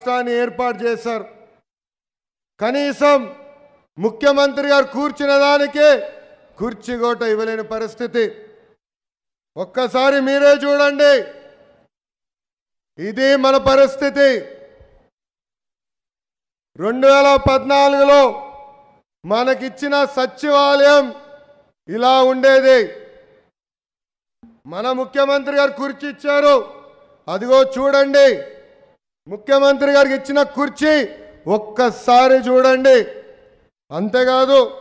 రాష్ట్రాన్ని ఏర్పాటు చేశారు. కనీసం ముఖ్యమంత్రి గారు కూర్చున్న దానికే కుర్చీగోట ఇవ్వలేని పరిస్థితి. ఒక్కసారి మీరే చూడండి. ఇది మన పరిస్థితి. రెండు వేల పద్నాలుగులో మనకిచ్చిన సచివాలయం ఇలా ఉండేది. మన ముఖ్యమంత్రి గారు కుర్చీ ఇచ్చారు. అదిగో చూడండి. ముఖ్యమంత్రి గారికి ఇచ్చిన కుర్చీ ఒక్కసారి చూడండి. అంతేకాదు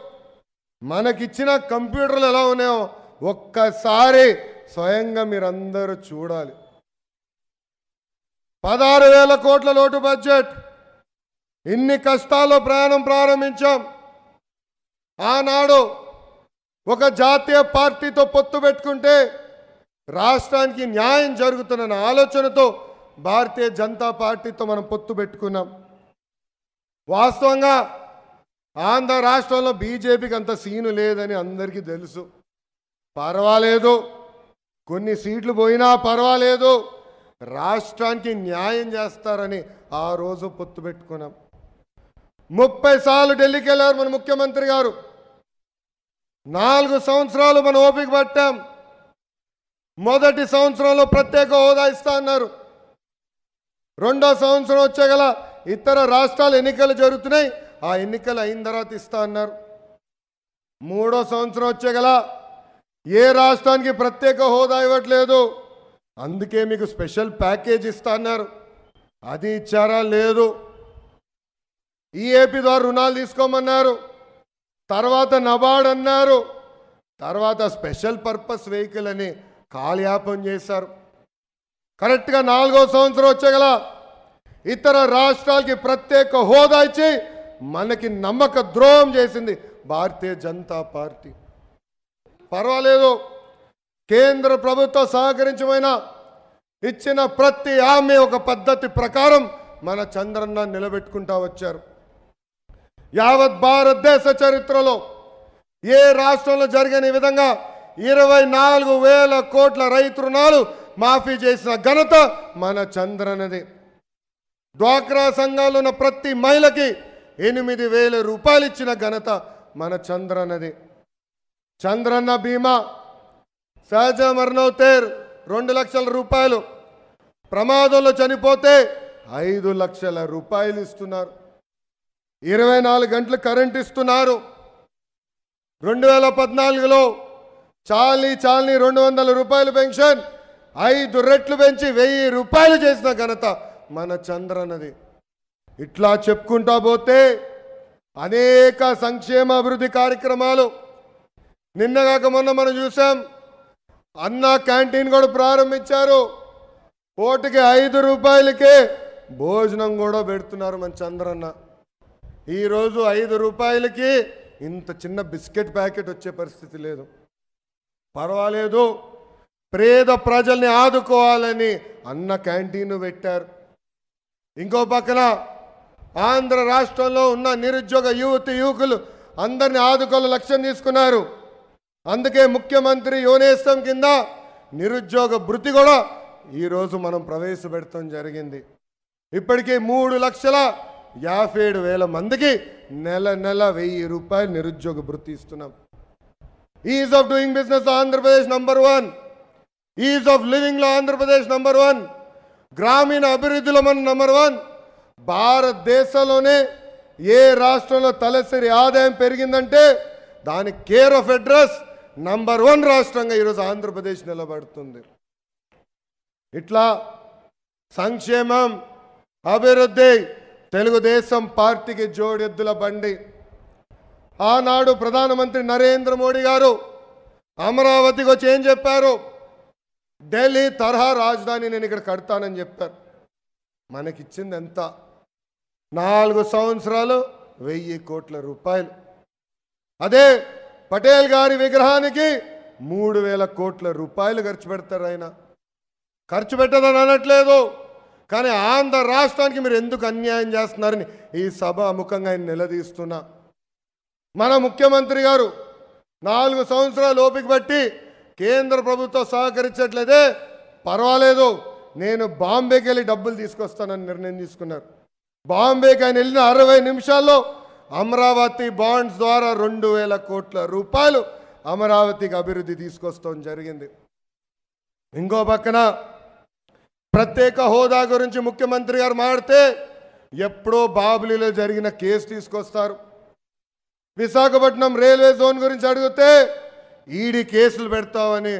మనకిచ్చిన కంప్యూటర్లు ఎలా ఉన్నాయో ఒక్కసారి స్వయంగా మీరందరూ చూడాలి. పదహారు వేల కోట్ల లోటు బడ్జెట్. ఇన్ని కష్టాల్లో ప్రయాణం ప్రారంభించాం. ఆనాడు ఒక జాతీయ పార్టీతో పొత్తు పెట్టుకుంటే రాష్ట్రానికి న్యాయం జరుగుతున్న ఆలోచనతో భారతీయ జనతా పార్టీతో మనం పొత్తు పెట్టుకున్నాం. వాస్తవంగా ఆంధ్ర రాష్ట్రంలో బీజేపీకి అంత సీను లేదని అందరికీ తెలుసు. పర్వాలేదు. కొన్ని సీట్లు పోయినా పర్వాలేదు. రాష్ట్రానికి న్యాయం చేస్తారని ఆ రోజు పొత్తు పెట్టుకున్నాం. ముప్పై సార్లు ఢిల్లీకి వెళ్ళారు మన ముఖ్యమంత్రి గారు. నాలుగు సంవత్సరాలు మనం ఓపిక పట్టాం. మొదటి సంవత్సరంలో ప్రత్యేక హోదా ఇస్తా అన్నారు. రెండో సంవత్సరం వచ్చే గల ఇతర రాష్ట్రాలు ఎన్నికలు జరుగుతున్నాయి. ఆ ఎన్నికలు అయిన తర్వాత ఇస్తా అన్నారు. మూడో సంవత్సరం వచ్చే గల ఏ రాష్ట్రానికి ప్రత్యేక హోదా ఇవ్వట్లేదు. అందుకే మీకు స్పెషల్ ప్యాకేజ్ ఇస్తా అన్నారు. అది ఇచ్చారా? లేదు. ఈ ఏపీ ద్వారా రుణాలు తీసుకోమన్నారు. తర్వాత నబార్డ్ అన్నారు. తర్వాత స్పెషల్ పర్పస్ వెహికల్ అని కాలయాపం చేశారు. కరెక్ట్గా నాలుగో సంవత్సరం వచ్చేగల ఇతర రాష్ట్రాలకి ప్రత్యేక హోదా ఇచ్చి మనకి నమ్మక ద్రోహం చేసింది భారతీయ జనతా పార్టీ. పర్వాలేదు కేంద్ర ప్రభుత్వం సహకరించమైన ఇచ్చిన ప్రతి ఆమె ఒక పద్ధతి ప్రకారం మన చంద్రన్న నిలబెట్టుకుంటా వచ్చారు. యావత్ భారతదేశ చరిత్రలో ఏ రాష్ట్రంలో జరిగిన విధంగా ఇరవై నాలుగు వేల కోట్ల రైతు రుణాలు మాఫీ చేసిన ఘనత మన చంద్రనది. డ్వాక్రా సంఘాలు ఉన్న ప్రతి మహిళకి ఎనిమిది వేల రూపాయలు ఇచ్చిన ఘనత మన చంద్రనది. చంద్రన్న బీమా సహజ మరణోతేర్ రెండు లక్షల రూపాయలు. ప్రమాదంలో చనిపోతే ఐదు లక్షల రూపాయలు ఇస్తున్నారు. ఇరవై నాలుగు గంటలు కరెంట్ ఇస్తున్నారు. రెండు వేల పద్నాలుగులో చాలీ చాలీ రెండు వందల రూపాయలు పెన్షన్. ఐదు రెట్లు పెంచి వెయ్యి రూపాయలు చేసిన ఘనత మన చంద్రన్నది. ఇట్లా చెప్పుకుంటా పోతే అనేక సంక్షేమ అభివృద్ధి కార్యక్రమాలు. నిన్నగాక మొన్న మనం చూసాం అన్న క్యాంటీన్ కూడా ప్రారంభించారు. పూటకి ఐదు రూపాయలకే భోజనం కూడా పెడుతున్నారు మన చంద్రన్న. ఈరోజు ఐదు రూపాయలకి ఇంత చిన్న బిస్కెట్ ప్యాకెట్ వచ్చే పరిస్థితి లేదు. పర్వాలేదు పేద ప్రజల్ని ఆదుకోవాలని అన్న క్యాంటీన్ పెట్టారు. ఇంకో పక్కన ఆంధ్ర రాష్ట్రంలో ఉన్న నిరుద్యోగ యువతి యువకులు అందరిని ఆదుకోవాలని లక్ష్యం తీసుకున్నారు. అందుకే ముఖ్యమంత్రి యోనేస్తం కింద నిరుద్యోగ భృతి కూడా ఈరోజు మనం ప్రవేశపెడతాం జరిగింది. ఇప్పటికీ మూడు లక్షల యాభై ఏడు వేల మందికి నెల నెల వెయ్యి రూపాయలు నిరుద్యోగ భృతి ఇస్తున్నాం. Ease of doing business Andhra Pradesh number one ease of లివింగ్లో Andhra Pradesh number one గ్రామీణ అభివృద్ధిలో మన నంబర్ వన్ భారతదేశంలోనే ఏ రాష్ట్రంలో తలసరి ఆదాయం పెరిగిందంటే దాని care of address number one రాష్ట్రంగా ఈరోజు ఆంధ్రప్రదేశ్ నిలబడుతుంది. ఇట్లా సంక్షేమం అభివృద్ధి తెలుగుదేశం పార్టీకి జోడెద్దుల బండి. ఆనాడు ప్రధానమంత్రి నరేంద్ర మోడీ గారు అమరావతికి వచ్చి ఏం చెప్పారు? ఢిల్లీ తరహా రాజధాని నేను ఇక్కడ కడతానని చెప్పారు మనకిచ్చింది ఎంత? నాలుగు సంవత్సరాలు వెయ్యి కోట్ల రూపాయలు. అదే పటేల్ గారి విగ్రహానికి మూడు వేల కోట్ల రూపాయలు ఖర్చు పెడతారు ఆయన. ఖర్చు పెట్టదని అనట్లేదు కానీ ఆంధ్ర రాష్ట్రానికి మీరు ఎందుకు అన్యాయం చేస్తున్నారని ఈ సభ ముఖంగా ఆయన నిలదీస్తున్నా. మన ముఖ్యమంత్రి గారు నాలుగు సంవత్సరాలు ఓపిక బట్టి కేంద్ర ప్రభుత్వం సహకరించట్లేదే. పర్వాలేదు. నేను బాంబేకి వెళ్ళి డబ్బులు తీసుకొస్తానని నిర్ణయం తీసుకున్నారు. బాంబేకి ఆయన వెళ్ళిన అరవై నిమిషాల్లో అమరావతి బాండ్స్ ద్వారా రెండు వేల కోట్ల రూపాయలు అమరావతికి అభివృద్ధి తీసుకొస్తాం జరిగింది. ఇంకో పక్కన ప్రత్యేక హోదా గురించి ముఖ్యమంత్రి గారు మాడితే ఎప్పుడో బాబులీలో జరిగిన కేసు తీసుకొస్తారు. విశాఖపట్నం రైల్వే జోన్ గురించి అడిగితే ఈడీ కేసులు పెడతామని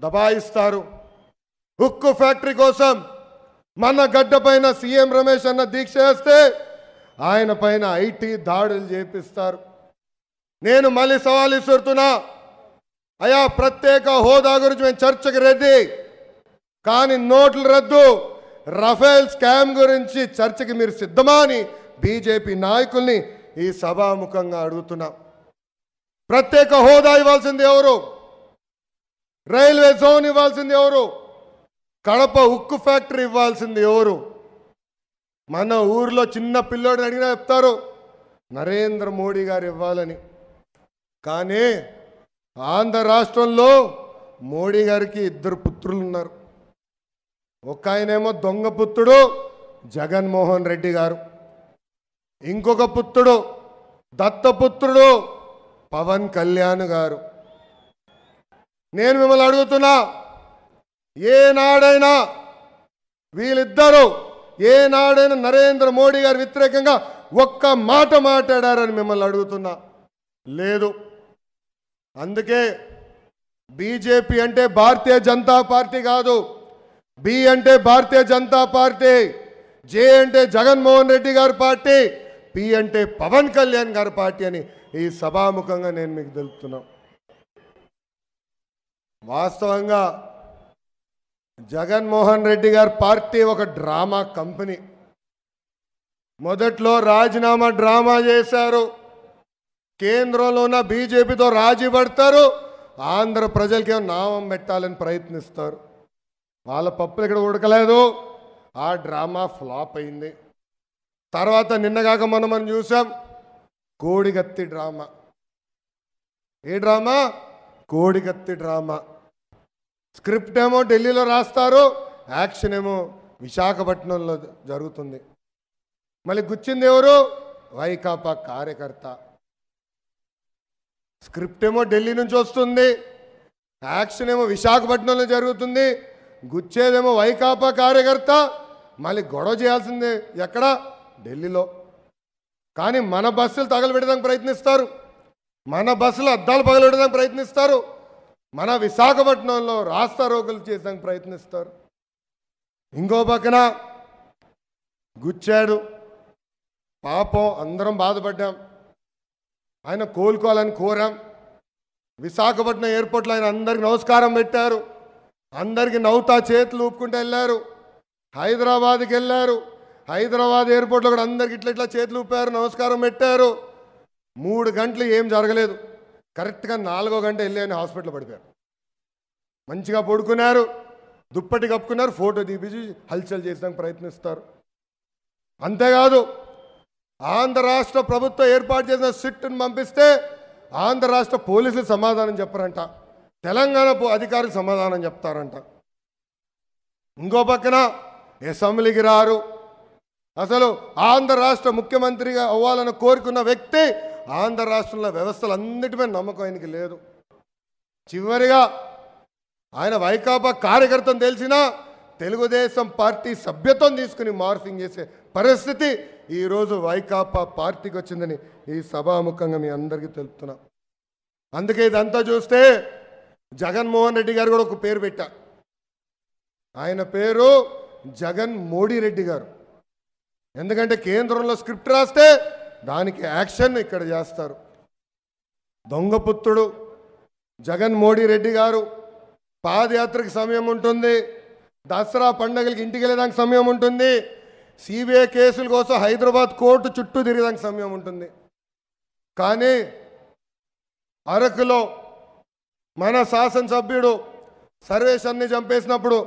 దబాయిస్తారు. ఉక్కు ఫ్యాక్టరీ కోసం మన గడ్డ పైన సీఎం రమేష్ అన్న దీక్ష చేస్తే ఆయన పైన ఐటీ దాడులు చేపిస్తారు. నేను మళ్ళీ సవాల్ ఇస్తున్నా అయా ప్రత్యేక హోదా గురించి మేము చర్చకు రెడ్డి కానీ నోట్ల రద్దు రఫేల్ స్కామ్ గురించి చర్చకి మీరు సిద్ధమా అని బీజేపీ నాయకుల్ని ఈ సభాముఖంగా అడుగుతున్నా. ప్రత్యేక హోదా ఇవ్వాల్సింది ఎవరు? రైల్వే జోన్ ఇవ్వాల్సింది ఎవరు? కడప ఉక్కు ఫ్యాక్టరీ ఇవ్వాల్సింది ఎవరు? మన ఊర్లో చిన్న పిల్లోడిని అడిగినా చెప్తారు నరేంద్ర మోడీ గారు ఇవ్వాలని. కానీ ఆంధ్ర రాష్ట్రంలో మోడీ గారికి ఇద్దరు పుత్రులు ఉన్నారు ఒక ఆయనేమో దొంగ పుత్రుడు జగన్మోహన్ రెడ్డి గారు. ఇంకొక పుత్రుడు దత్తపుత్రుడు పవన్ కళ్యాణ్ గారు. నేను మిమ్మల్ని అడుగుతున్నా ఏనాడైనా వీళ్ళిద్దరూ ఏనాడైనా నరేంద్ర మోడీ గారు వ్యతిరేకంగా ఒక్క మాట మాట్లాడారని మిమ్మల్ని అడుగుతున్నా. లేదు. అందుకే బీజేపీ అంటే భారతీయ జనతా పార్టీ కాదు. బి అంటే భారతీయ జనతా పార్టీ. జే అంటే జగన్మోహన్ రెడ్డి గారి పార్టీ. పి అంటే పవన్ కళ్యాణ్ గారి పార్టీ అని ఈ సభాముఖంగా నేను మీకు తెలుపుతున్నా. వాస్తవంగా జగన్మోహన్ రెడ్డి గారి పార్టీ ఒక డ్రామా కంపెనీ. మొదట్లో రాజీనామా డ్రామా చేశారు. కేంద్రంలోన బీజేపీతో రాజీ పడతారు. ఆంధ్ర ప్రజలకే నామం పెట్టాలని ప్రయత్నిస్తారు. వాళ్ళ పప్పులు ఇక్కడ ఉడకలేదు. ఆ డ్రామా ఫ్లాప్ అయింది. తర్వాత నిన్నగాక మనం మనం చూసాం కోడిగత్తి డ్రామా. ఏ డ్రామా? కోడిగత్తి డ్రామా. స్క్రిప్ట్ ఏమో ఢిల్లీలో రాస్తారు యాక్షన్ ఏమో విశాఖపట్నంలో జరుగుతుంది. మళ్ళీ గుచ్చింది ఎవరు? వైకాపా కార్యకర్త. స్క్రిప్ట్ ఏమో ఢిల్లీ నుంచి వస్తుంది యాక్షన్ ఏమో విశాఖపట్నంలో జరుగుతుంది గుచ్చేదేమో వైకాపా కార్యకర్త మళ్ళీ గొడవ చేయాల్సిందే ఎక్కడ? ఢిల్లీలో. కానీ మన బస్సులు తగలబెట్టడానికి ప్రయత్నిస్తారు. మన బస్సులు అద్దాలు పగలబెట్టడానికి ప్రయత్నిస్తారు. మన విశాఖపట్నంలో రాస్తా రోగులు చేసడానికి ప్రయత్నిస్తారు. ఇంకో పక్కన గుచ్చాడు. పాపం అందరం బాధపడ్డాం. ఆయన కోలుకోవాలని కోరాం. విశాఖపట్నం ఎయిర్పోర్ట్లో ఆయన అందరికి నమస్కారం పెట్టారు. అందరికి నవ్వుతా చేతులు ఊపుకుంటూ వెళ్ళారు. హైదరాబాద్కి వెళ్ళారు. హైదరాబాద్ ఎయిర్పోర్ట్లో కూడా అందరికి ఇట్లా ఇట్లా చేతులు ఊపారు నమస్కారం పెట్టారు. మూడు గంటలు ఏం జరగలేదు. కరెక్ట్గా నాలుగో గంట వెళ్ళి ఆయన హాస్పిటల్ పడిపోయారు. మంచిగా పడుకున్నారు దుప్పటి కప్పుకున్నారు ఫోటో తీపించి హల్చల్ చేసడానికి ప్రయత్నిస్తారు. అంతేకాదు ఆంధ్ర రాష్ట్ర ప్రభుత్వం ఏర్పాటు చేసిన సిట్ను పంపిస్తే ఆంధ్ర రాష్ట్ర పోలీసులు సమాధానం చెప్పరంట. తెలంగాణ అధికారులు సమాధానం చెప్తారంట. ఇంకో పక్కన అసెంబ్లీకి రారు. అసలు ఆంధ్ర రాష్ట్ర ముఖ్యమంత్రిగా అవ్వాలని కోరుకున్న వ్యక్తి ఆంధ్ర రాష్ట్రంలో వ్యవస్థలు అన్నిటిపై నమ్మకం ఆయనకి లేదు. చివరిగా ఆయన వైకాపా కార్యకర్తను తెలిసినా తెలుగుదేశం పార్టీ సభ్యత్వం తీసుకుని మార్ఫింగ్ చేసే పరిస్థితి ఈరోజు వైకాపా పార్టీకి వచ్చిందని ఈ సభాముఖంగా మీ అందరికీ తెలుపుతున్నా. అందుకే ఇదంతా చూస్తే జగన్మోహన్ రెడ్డి గారు కూడా ఒక పేరు పెట్టా. ఆయన పేరు జగన్ మోడీ రెడ్డి గారు. ఎందుకంటే కేంద్రంలో స్క్రిప్ట్ రాస్తే దానికి యాక్షన్ ఇక్కడ చేస్తారు. దొంగపుత్రుడు జగన్ మోడీ రెడ్డి గారు పాదయాత్రకు సమయం ఉంటుంది. దసరా పండగలకి ఇంటికి వెళ్ళడానికి సమయం ఉంటుంది. సిబిఐ కేసుల కోసం హైదరాబాద్ కోర్టు చుట్టూ తిరగడానికి సమయం ఉంటుంది. కానీ అరకులో మన శాసనసభ్యుడు సర్వేశన్ని చంపేసినప్పుడు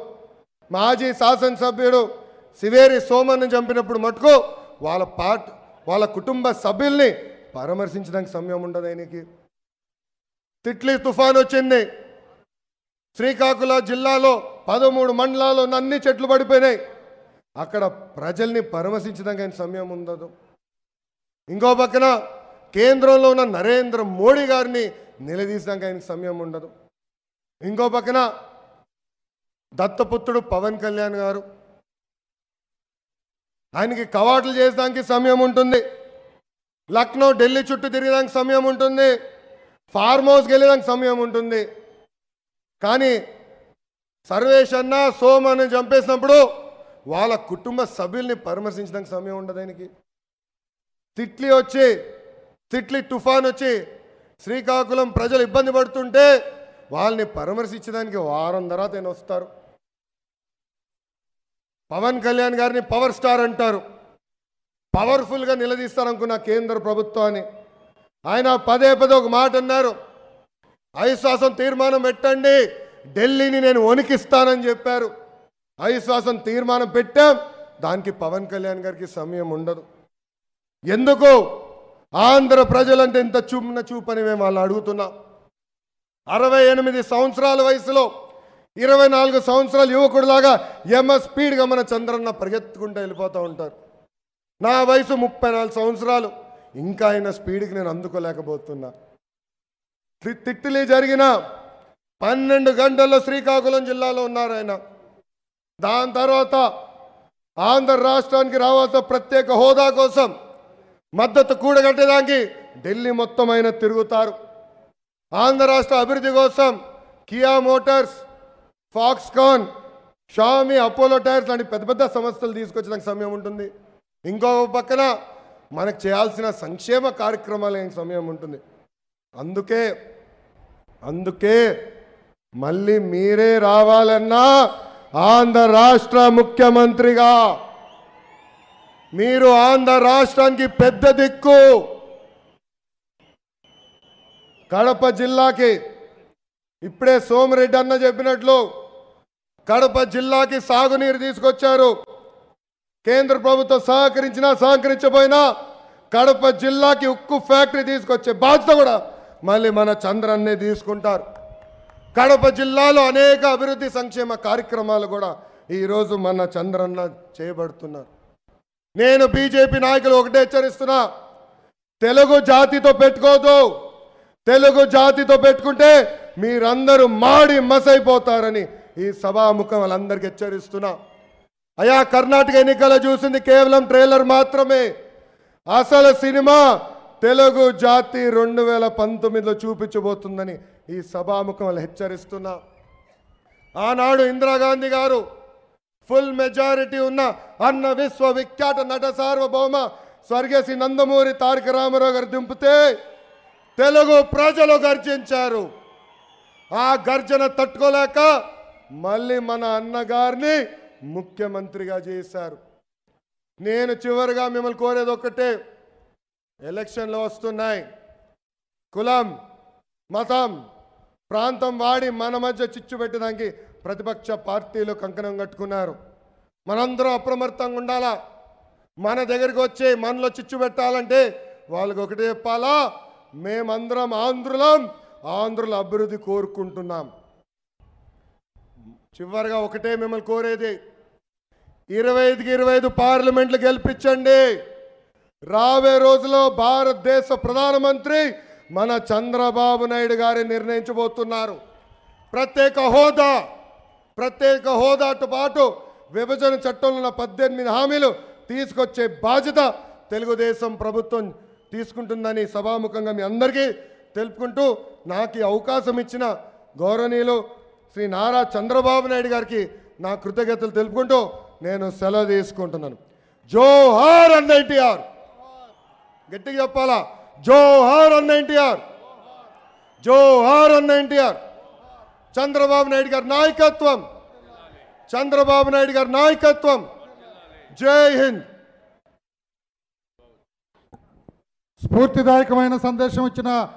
మాజీ శాసనసభ్యుడు సివేరి సోమన్ని చంపినప్పుడు మటుకు వాళ్ళ పార్ట్ వాళ్ళ కుటుంబ సభ్యుల్ని పరామర్శించడానికి సమయం ఉండదు ఆయనకి. తిట్లీ తుఫాన్ వచ్చింది. శ్రీకాకుళం జిల్లాలో పదమూడు మండలాల్లో అన్ని చెట్లు పడిపోయినాయి. అక్కడ ప్రజల్ని పరామర్శించడానికి ఆయన సమయం ఉండదు. ఇంకో పక్కన కేంద్రంలో ఉన్న నరేంద్ర మోడీ గారిని నిలదీసడానికి ఆయనకు సమయం ఉండదు. ఇంకో పక్కన దత్తపుత్రుడు పవన్ కళ్యాణ్ గారు ఆయనకి కవాట్లు చేసడానికి సమయం ఉంటుంది. లక్నో ఢిల్లీ చుట్టూ తిరిగేదానికి సమయం ఉంటుంది. ఫార్మ్ హౌస్కి వెళ్ళేదానికి సమయం ఉంటుంది. కానీ సర్వేష్ అన్న సోమని చంపేసినప్పుడు వాళ్ళ కుటుంబ సభ్యుల్ని పరామర్శించడానికి సమయం ఉండదు ఆయనకి. తిట్లి వచ్చి తిట్లి తుఫాన్ వచ్చి శ్రీకాకుళం ప్రజలు ఇబ్బంది పడుతుంటే వాళ్ళని పరామర్శించడానికి వారం తర్వాత ఆయన వస్తారు. పవన్ కళ్యాణ్ గారిని పవర్ స్టార్ అంటారు. పవర్ఫుల్గా నిలదీస్తారనుకున్న కేంద్ర ప్రభుత్వాన్ని. ఆయన పదే పదే ఒక మాట అన్నారు. అవిశ్వాసం తీర్మానం పెట్టండి. ఢిల్లీని నేను వణికిస్తానని చెప్పారు. అవిశ్వాసం తీర్మానం పెట్టాం. దానికి పవన్ కళ్యాణ్ గారికి సమయం ఉండదు. ఎందుకు? ఆంధ్ర ప్రజలంటే ఇంత చూపున చూపని మేము వాళ్ళు అడుగుతున్నాం. అరవై ఎనిమిది సంవత్సరాల వయసులో ఇరవై నాలుగు సంవత్సరాల యువకుడిలాగా ఎమ స్పీడ్గా మన చంద్రన్న పరిగెత్తుకుంటూ వెళ్ళిపోతూ ఉంటారు. నా వయసు ముప్పై నాలుగు సంవత్సరాలు. ఇంకా ఆయన స్పీడ్కి నేను అందుకోలేకపోతున్నా. తిట్టిలి జరిగిన పన్నెండు గంటల్లో శ్రీకాకుళం జిల్లాలో ఉన్నారు ఆయన. దాని తర్వాత ఆంధ్ర రాష్ట్రానికి రావాల్సిన ప్రత్యేక హోదా కోసం మద్దతు కూడగట్టేదానికి ఢిల్లీ మొత్తం ఆయన తిరుగుతారు. ఆంధ్ర రాష్ట్ర అభివృద్ధి కోసం Kia motors Foxconn Xiaomi Apollo tyres లాంటి పెద్ద పెద్ద సంస్థలు తీసుకొచ్చడానికి సమయం ఉంటుంది. ఇంకో పక్కన మనకు చేయాల్సిన సంక్షేమ కార్యక్రమాలు సమయం ఉంటుంది? అందుకే అందుకే మళ్ళీ మీరే రావాలన్నా ఆంధ్ర రాష్ట్ర ముఖ్యమంత్రిగా. మీరు ఆంధ్ర రాష్ట్రానికి పెద్ద దిక్కు. కడప జిల్లాకి ఇప్పుడే సోమిరెడ్డి అన్న చెప్పినట్లు కడప జిల్లాకి సాగునీరు తీసుకొచ్చారు. కేంద్ర ప్రభుత్వం సహకరించినా సహకరించబోయినా కడప జిల్లాకి ఉక్కు ఫ్యాక్టరీ తీసుకొచ్చే బాధ్యత కూడా మళ్ళీ మన చంద్రన్నే తీసుకుంటారు. కడప జిల్లాలో అనేక అభివృద్ధి సంక్షేమ కార్యక్రమాలు కూడా ఈరోజు మన చంద్రన్న చేయబడుతున్నారు. నేను బీజేపీ నాయకులు ఒకటే హెచ్చరిస్తున్నా. తెలుగు జాతితో పెట్టుకోదు. తెలుగు జాతితో పెట్టుకుంటే మీరందరూ మాడి మసైపోతారని ఈ సభాముఖం వాళ్ళందరికీ హెచ్చరిస్తున్నా. అయా కర్ణాటక ఎన్నికలు చూసింది కేవలం ట్రైలర్ మాత్రమే. అసలు సినిమా తెలుగు జాతి రెండు వేల పంతొమ్మిదిలో చూపించబోతుందని ఈ సభాముఖం వాళ్ళు హెచ్చరిస్తున్నా. ఆనాడు ఇందిరాగాంధీ గారు ఫుల్ మెజారిటీ ఉన్న అన్న విశ్వవిఖ్యాత నట సార్వభౌమ స్వర్గశ్రీ నందమూరి తారక రామారావు గారు దింపితే తెలుగు ప్రజలు గర్జించారు. ఆ గర్జన తట్టుకోలేక మళ్ళీ మన అన్నగారిని ముఖ్యమంత్రిగా చేశారు. నేను చివరిగా మిమ్మల్ని కోరేది ఒక్కటే ఎలక్షన్లు వస్తున్నాయి. కులం మతం ప్రాంతం వాడి మన మధ్య చిచ్చు పెట్టడానికి ప్రతిపక్ష పార్టీలు కంకణం కట్టుకున్నారు. మనందరం అప్రమత్తంగా ఉండాలా? మన దగ్గరికి వచ్చి మనలో చిచ్చు పెట్టాలంటే వాళ్ళకి ఒకటి చెప్పాలా? మేమందరం ఆంధ్రులం ఆంధ్రుల అభివృద్ధి కోరుకుంటున్నాం. చివరిగా ఒకటే మిమ్మల్ని కోరేది ఇరవై ఐదుకి ఇరవై ఐదు పార్లమెంట్లు గెలిపించండి. రాబోయే రోజులో భారతదేశ ప్రధానమంత్రి మన చంద్రబాబు నాయుడు గారి నిర్ణయించబోతున్నారు. ప్రత్యేక హోదా ప్రత్యేక హోదాతో పాటు విభజన చట్టంలో ఉన్న పద్దెనిమిది హామీలు తీసుకొచ్చే బాధ్యత తెలుగుదేశం ప్రభుత్వం తీసుకుంటుందని సభాముఖంగా మీ అందరికీ తెలుపుకుంటూ నాకు అవకాశం ఇచ్చిన గౌరవనీయులు శ్రీ నారా చంద్రబాబు నాయుడు గారికి నా కృతజ్ఞతలు తెలుపుకుంటూ నేను సెలవు తీసుకుంటున్నాను. జోహార్ అన్న ఎన్టీఆర్. గట్టిగా చెప్పాలా? జోహార్ అన్న ఎన్టీఆర్. జోహార్ అన్న ఎన్టీఆర్. చంద్రబాబు నాయుడు గారి నాయకత్వం. చంద్రబాబు నాయుడు గారి నాయకత్వం. జై హింద్. స్ఫూర్తిదాయకమైన సందేశం ఇచ్చిన